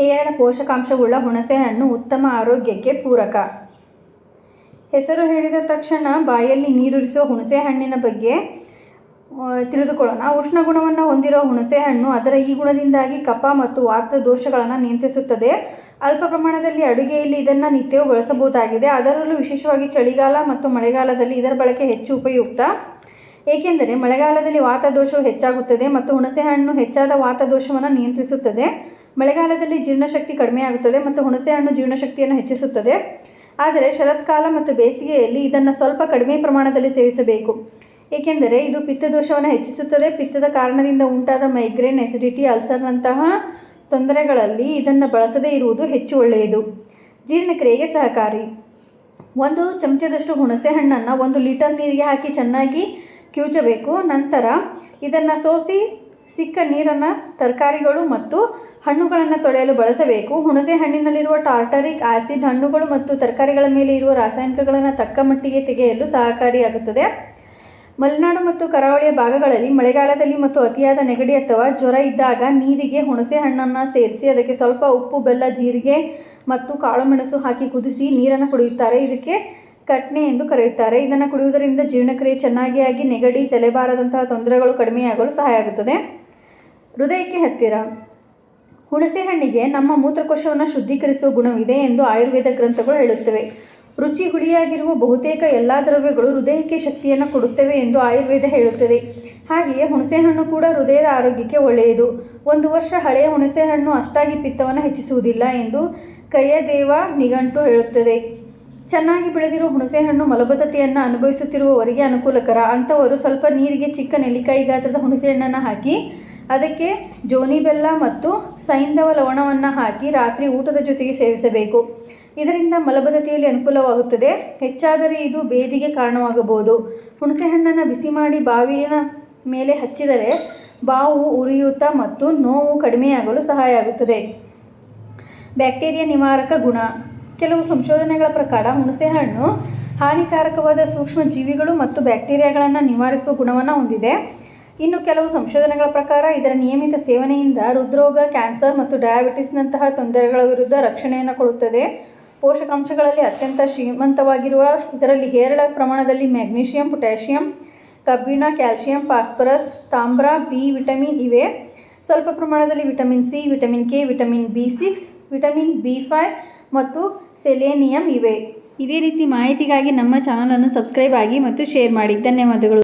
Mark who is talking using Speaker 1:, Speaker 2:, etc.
Speaker 1: ಹೇರಳ ಪೋಷಕಾಂಶವುಳ್ಳ ಹುಣಸೆಹಣ್ಣು ಉತ್ತಮ ಆರೋಗ್ಯಕ್ಕೆ ಪೂರಕ. ಹೆಸರು ಹೇಳಿದ ತಕ್ಷಣ ಬಾಯಲ್ಲಿ ನೀರೂರಿಸುವ ಹುಣಸೆಹಣ್ಣಿನ ಬಗ್ಗೆ ತಿಳಿದುಕೊಳ್ಳೋಣ. ಉಷ್ಣ ಗುಣವನ್ನು ಹೊಂದಿರುವ ಹುಣಸೆಹಣ್ಣು ಅದರ ಈ ಗುಣದಿಂದಾಗಿ ಕಫ ಮತ್ತು ವಾತ ದೋಷಗಳನ್ನು ನಿಯಂತ್ರಿಸುತ್ತದೆ. ಅಲ್ಪ ಪ್ರಮಾಣದಲ್ಲಿ ಅಡುಗೆಯಲ್ಲಿ ಇದನ್ನು ನಿತ್ಯವೂ ಬಳಸಬಹುದಾಗಿದೆ. ಅದರಲ್ಲೂ ವಿಶೇಷವಾಗಿ ಚಳಿಗಾಲ ಮತ್ತು ಮಳೆಗಾಲದಲ್ಲಿ ಇದರ ಬಳಕೆ ಹೆಚ್ಚು ಉಪಯುಕ್ತ. ಏಕೆಂದರೆ ಮಳೆಗಾಲದಲ್ಲಿ ವಾತ ದೋಷವು ಹೆಚ್ಚಾಗುತ್ತದೆ ಮತ್ತು ಹುಣಸೆಹಣ್ಣು ಹೆಚ್ಚಾದ ವಾತ ದೋಷವನ್ನು ನಿಯಂತ್ರಿಸುತ್ತದೆ. ಮಳೆಗಾಲದಲ್ಲಿ ಜೀರ್ಣಶಕ್ತಿ ಕಡಿಮೆಯಾಗುತ್ತದೆ ಮತ್ತು ಹುಣಸೆಹಣ್ಣು ಜೀರ್ಣಶಕ್ತಿಯನ್ನು ಹೆಚ್ಚಿಸುತ್ತದೆ. ಆದರೆ ಶರತ್ಕಾಲ ಮತ್ತು ಬೇಸಿಗೆಯಲ್ಲಿ ಇದನ್ನು ಸ್ವಲ್ಪ ಕಡಿಮೆ ಪ್ರಮಾಣದಲ್ಲಿ ಸೇವಿಸಬೇಕು. ಏಕೆಂದರೆ ಇದು ಪಿತ್ತದೋಷವನ್ನು ಹೆಚ್ಚಿಸುತ್ತದೆ. ಪಿತ್ತದ ಕಾರಣದಿಂದ ಉಂಟಾದ ಮೈಗ್ರೇನ್ ಎಸಿಡಿಟಿ ಅಲ್ಸರ್ನಂತಹ ತೊಂದರೆಗಳಲ್ಲಿ ಇದನ್ನು ಬಳಸದೇ ಇರುವುದು ಹೆಚ್ಚು ಒಳ್ಳೆಯದು. ಜೀರ್ಣಕ್ರಿಯೆಗೆ ಸಹಕಾರಿ. ಒಂದು ಚಮಚದಷ್ಟು ಹುಣಸೆ ಹಣ್ಣನ್ನು ಒಂದು ಲೀಟರ್ ನೀರಿಗೆ ಹಾಕಿ ಚೆನ್ನಾಗಿ ಕಿವುಚಬೇಕು. ನಂತರ ಇದನ್ನು ಸೋಸಿ ಸಿಕ್ಕ ನೀರನ್ನು ತರಕಾರಿಗಳು ಮತ್ತು ಹಣ್ಣುಗಳನ್ನು ತೊಳೆಯಲು ಬಳಸಬೇಕು. ಹುಣಸೆ ಹಣ್ಣಿನಲ್ಲಿರುವ ಟಾರ್ಟರಿಕ್ ಆಸಿಡ್ ಹಣ್ಣುಗಳು ಮತ್ತು ತರಕಾರಿಗಳ ಮೇಲೆ ಇರುವ ರಾಸಾಯನಿಕಗಳನ್ನು ತಕ್ಕ ಮಟ್ಟಿಗೆ ತೆಗೆಯಲು ಸಹಕಾರಿಯಾಗುತ್ತದೆ. ಮಲೆನಾಡು ಮತ್ತು ಕರಾವಳಿಯ ಭಾಗಗಳಲ್ಲಿ ಮಳೆಗಾಲದಲ್ಲಿ ಮತ್ತು ಅತಿಯಾದ ನೆಗಡಿ ಅಥವಾ ಜ್ವರ ಇದ್ದಾಗ ನೀರಿಗೆ ಹುಣಸೆ ಹಣ್ಣನ್ನು ಸೇರಿಸಿ ಅದಕ್ಕೆ ಸ್ವಲ್ಪ ಉಪ್ಪು, ಬೆಲ್ಲ, ಜೀರಿಗೆ ಮತ್ತು ಕಾಳುಮೆಣಸು ಹಾಕಿ ಕುದಿಸಿ ನೀರನ್ನು ಕುಡಿಯುತ್ತಾರೆ. ಇದಕ್ಕೆ ಕಟ್ನೆ ಎಂದು ಕರೆಯುತ್ತಾರೆ. ಇದನ್ನು ಕುಡಿಯುವುದರಿಂದ ಜೀರ್ಣಕ್ರಿಯೆ ಚೆನ್ನಾಗಿ ಆಗಿ ನೆಗಡಿ, ತಲೆಬಾರದಂತಹ ತೊಂದರೆಗಳು ಕಡಿಮೆಯಾಗಲು ಸಹಾಯ ಆಗುತ್ತದೆ. ಹೃದಯಕ್ಕೆ ಹತ್ತಿರ. ಹುಣಸೆ ಹಣ್ಣಿಗೆ ನಮ್ಮ ಮೂತ್ರಕೋಶವನ್ನು ಶುದ್ಧೀಕರಿಸುವ ಗುಣವಿದೆ ಎಂದು ಆಯುರ್ವೇದ ಗ್ರಂಥಗಳು ಹೇಳುತ್ತವೆ. ರುಚಿ ಹುಳಿಯಾಗಿರುವ ಬಹುತೇಕ ಎಲ್ಲ ದ್ರವ್ಯಗಳು ಹೃದಯಕ್ಕೆ ಶಕ್ತಿಯನ್ನು ಕೊಡುತ್ತವೆ ಎಂದು ಆಯುರ್ವೇದ ಹೇಳುತ್ತದೆ. ಹಾಗೆಯೇ ಹುಣಸೆಹಣ್ಣು ಕೂಡ ಹೃದಯದ ಆರೋಗ್ಯಕ್ಕೆ ಒಳ್ಳೆಯದು. ಒಂದು ವರ್ಷ ಹಳೆಯ ಹುಣಸೆಹಣ್ಣು ಅಷ್ಟಾಗಿ ಪಿತ್ತವನ್ನು ಹೆಚ್ಚಿಸುವುದಿಲ್ಲ ಎಂದು ಕಯ್ಯದೇವ ನಿಘಂಟು ಹೇಳುತ್ತದೆ. ಚೆನ್ನಾಗಿ ಬೆಳೆದಿರುವ ಹುಣಸೆಹಣ್ಣು ಮಲಬದ್ಧತೆಯನ್ನು ಅನುಭವಿಸುತ್ತಿರುವವರಿಗೆ ಅನುಕೂಲಕರ. ಅಂಥವರು ಸ್ವಲ್ಪ ನೀರಿಗೆ ಚಿಕ್ಕ ನೆಲ್ಲಿಕಾಯಿ ಗಾತ್ರದ ಹುಣಸೆಹಣ್ಣನ್ನು ಹಾಕಿ ಅದಕ್ಕೆ ಜೋನಿ ಬೆಲ್ಲ ಮತ್ತು ಸೈಂಧವ ಲವಣವನ್ನು ಹಾಕಿ ರಾತ್ರಿ ಊಟದ ಜೊತೆಗೆ ಸೇವಿಸಬೇಕು. ಇದರಿಂದ ಮಲಬದ್ಧತೆಯಲ್ಲಿ ಅನುಕೂಲವಾಗುತ್ತದೆ. ಹೆಚ್ಚಾದರೆ ಇದು ಬೇದಿಗೆ ಕಾರಣವಾಗಬಹುದು. ಹುಣಸೆಹಣ್ಣನ್ನು ಬಿಸಿ ಮಾಡಿ ಬಾವಿಯ ಮೇಲೆ ಹಚ್ಚಿದರೆ ಬಾವು ಉರಿಯೂತ ಮತ್ತು ನೋವು ಕಡಿಮೆಯಾಗಲು ಸಹಾಯ ಆಗುತ್ತದೆ. ಬ್ಯಾಕ್ಟೀರಿಯಾ ನಿವಾರಕ ಗುಣ. ಕೆಲವು ಸಂಶೋಧನೆಗಳ ಪ್ರಕಾರ ಹುಣಸೆಹಣ್ಣು ಹಾನಿಕಾರಕವಾದ ಸೂಕ್ಷ್ಮ ಜೀವಿಗಳು ಮತ್ತು ಬ್ಯಾಕ್ಟೀರಿಯಾಗಳನ್ನು ನಿವಾರಿಸುವ ಗುಣವನ್ನು ಹೊಂದಿದೆ. ಇನ್ನು ಕೆಲವು ಸಂಶೋಧನೆಗಳ ಪ್ರಕಾರ ಇದರ ನಿಯಮಿತ ಸೇವನೆಯಿಂದ ಹೃದ್ರೋಗ, ಕ್ಯಾನ್ಸರ್ ಮತ್ತು ಡಯಾಬಿಟಿಸ್ನಂತಹ ತೊಂದರೆಗಳ ವಿರುದ್ಧ ರಕ್ಷಣೆಯನ್ನು ಕೊಡುತ್ತದೆ. ಪೋಷಕಾಂಶಗಳಲ್ಲಿ ಅತ್ಯಂತ ಶ್ರೀಮಂತವಾಗಿರುವ ಇದರಲ್ಲಿ ಹೇರಳ ಪ್ರಮಾಣದಲ್ಲಿ ಮ್ಯಾಗ್ನೀಷಿಯಂ, ಪೊಟ್ಯಾಷಿಯಂ, ಕಬ್ಬಿಣ, ಕ್ಯಾಲ್ಶಿಯಂ, ಫಾಸ್ಫರಸ್, ತಾಮ್ರ, ಬಿ ವಿಟಮಿನ್ ಇವೆ. ಸ್ವಲ್ಪ ಪ್ರಮಾಣದಲ್ಲಿ vitamin C, vitamin K, vitamin B six, vitamin B five ಮತ್ತು ಸೆಲೇನಿಯಂ ಇವೆ. ಇದೇ ರೀತಿ ಮಾಹಿತಿಗಾಗಿ ನಮ್ಮ ಚಾನಲನ್ನು ಸಬ್ಸ್ಕ್ರೈಬ್ ಆಗಿ ಮತ್ತು ಶೇರ್ ಮಾಡಿ. ಧನ್ಯವಾದಗಳು.